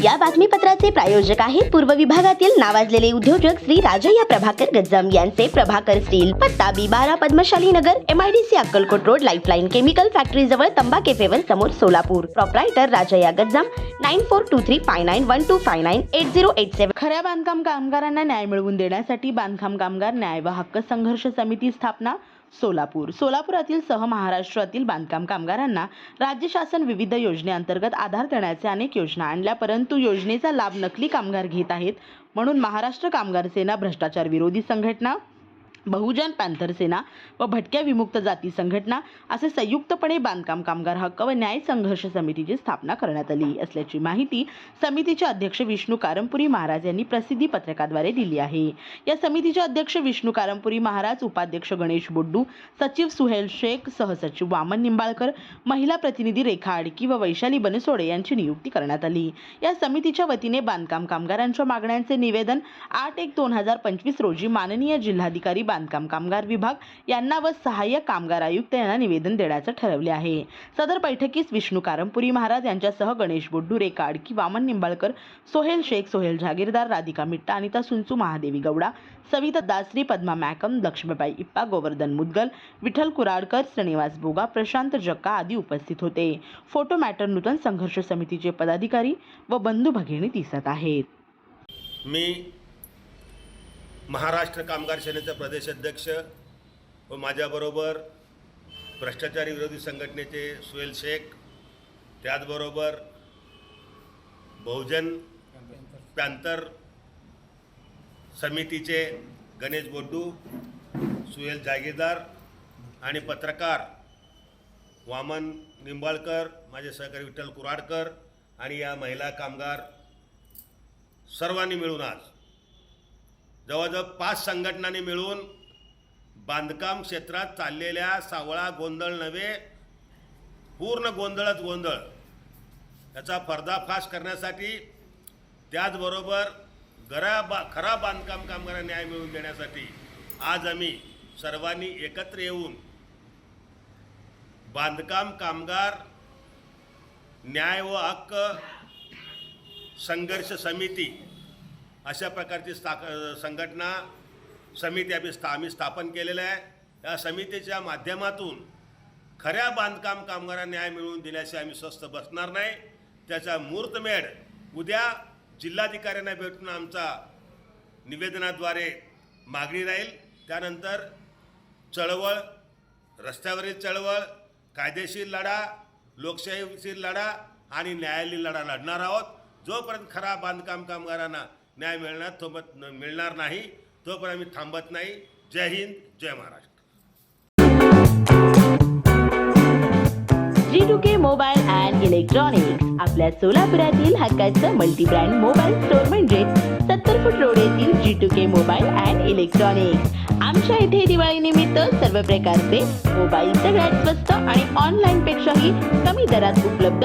या बातमीपत्राचे प्रायोजक आहेत पूर्व विभागातील नावाजलेले उद्योजक श्री राजय्या प्रभाकर गज्जम यांचे प्रभाकर स्टील पत्ता बी बारा Padmashali Nagar MIDC Akkalkot road lifeline chemical factory जवळ तंबा केफेवर समोर Solapur. Proprietor Rajayya Gajjam nine four two three five nine one two five nine eight zero eight seven खऱ्या बांधकाम कामगारांना न्याय मिळवून देण्यासाठी बांधकाम कामगार न्याय व हक्क संघर्ष समिती स्थापना सोलापूर. सोलापुरातील सह महाराष्ट्रातील बांधकाम कामगारांना राज्य शासन विविध योजनेअंतर्गत आधार देण्याचे अनेक योजना आणल्या परंतु योजनेचा लाभ नकली कामगार घेत आहेत म्हणून महाराष्ट्र कामगार सेना भ्रष्टाचार विरोधी संघटना बहुजन पॅन्थर सेना व भटक्या विमुक्त जाती संघटना असे संयुक्तपणे बांधकाम कामगार हक्क व न्याय संघर्ष समितीची स्थापना करण्यात आली. असल्याची माहिती समितीचे अध्यक्ष विष्णू कारंपुरी महाराज यांनी प्रसिद्धी पत्रकाद्वारे दिली आहे. या समितीचे अध्यक्ष विष्णू कारंपुरी महाराज उपाध्यक्ष गणेश बोड्डू सचिव सुहेल शेख सहसचिव वामन निंबाळकर महिला प्रतिनिधी रेखा आडकी व वैशाली बनसोडे यांची नियुक्ती करण्यात आली. या समितीच्या वतीने बांधकाम कामगारांच्या मागण्यांचे निवेदन आठ एक दोन हजार पंचवीस रोजी माननीय जिल्हाधिकारी बांधकाम कामगार विभाग यांना व सहाय्यक कामगार आयुक्त यांना निवेदन देण्याचं ठरवले आहे. सदर बैठकीस विष्णू कारंपुरी महाराज यांच्यासह गणेश बोड्डू रेखा वामन निंबाळकर सोहेल शेख सोहेल जागीरदार राधिका मिट्टा अनिता सुंचू महादेवी गौडा सविता दासरी पद्मा मॅकम लक्ष्मीबाई इप्पा गोवर्धन मुदगल विठ्ठल कुराडकर श्रीनिवास बोगा प्रशांत जक्का आदी उपस्थित होते. फोटो मॅटर नूतन संघर्ष समितीचे पदाधिकारी व बंधू भगिनी दिसत आहेत. मी महाराष्ट्र कामगार सेनेचा प्रदेशाध्यक्ष व माझ्याबरोबर भ्रष्टाचारी विरोधी संघटनेचे सुहेल शेख त्याचबरोबर बहुजन पॅन्थर समितीचे गणेश बोड्डू सुहेल जागीरदार आणि पत्रकार वामन निंबाळकर माझे सहकारी विठ्ठल कुराडकर आणि या महिला कामगार सर्वांनी मिळून आज जवळजवळ पाच संघटनांनी मिळून बांधकाम क्षेत्रात चाललेल्या सावळा गोंधळ नव्हे पूर्ण गोंधळच गोंधळ याचा पर्दाफाश करण्यासाठी त्याचबरोबर गरा बा खरा बांधकाम कामगारांना न्याय मिळवून देण्यासाठी आज आम्ही सर्वांनी एकत्र येऊन बांधकाम कामगार न्याय व हक्क संघर्ष समिती अशा प्रकारची स्था संघटना समिती आम्ही स्था आम्ही स्थापन केलेलं आहे. या समितीच्या माध्यमातून खऱ्या बांधकाम कामगारांना न्याय मिळवून दिल्याशिवाय आम्ही स्वस्त बसणार नाही. त्याचा मुहूर्तमेढ उद्या जिल्हाधिकाऱ्यांना भेटून आमचा निवेदनाद्वारे मागणी राहील. त्यानंतर चळवळ रस्त्यावरील चळवळ कायदेशीर लढा लोकशाहीशीर लढा आणि न्यायालयीन लढा लढणार आहोत. जोपर्यंत खरा बांधकाम कामगारांना न्याय मिळणार तो मिळणार नाही तोपर्यंत आम्ही थांबत नाही. Jai Hind Jai Maharashtra. G two K mobile and electronics आपल्या सोलापुरातील हक्काचं मल्टीब्रँड मोबाईल स्टोअर म्हणजे सत्तर फूट रोड येथील G two K mobile and electronics. आमच्या इथे दिवाळी निमित्त सर्व प्रकारचे मोबाईल सगळ्यात स्वस्त आणि ऑनलाईन पेक्षाही कमी दरात उपलब्ध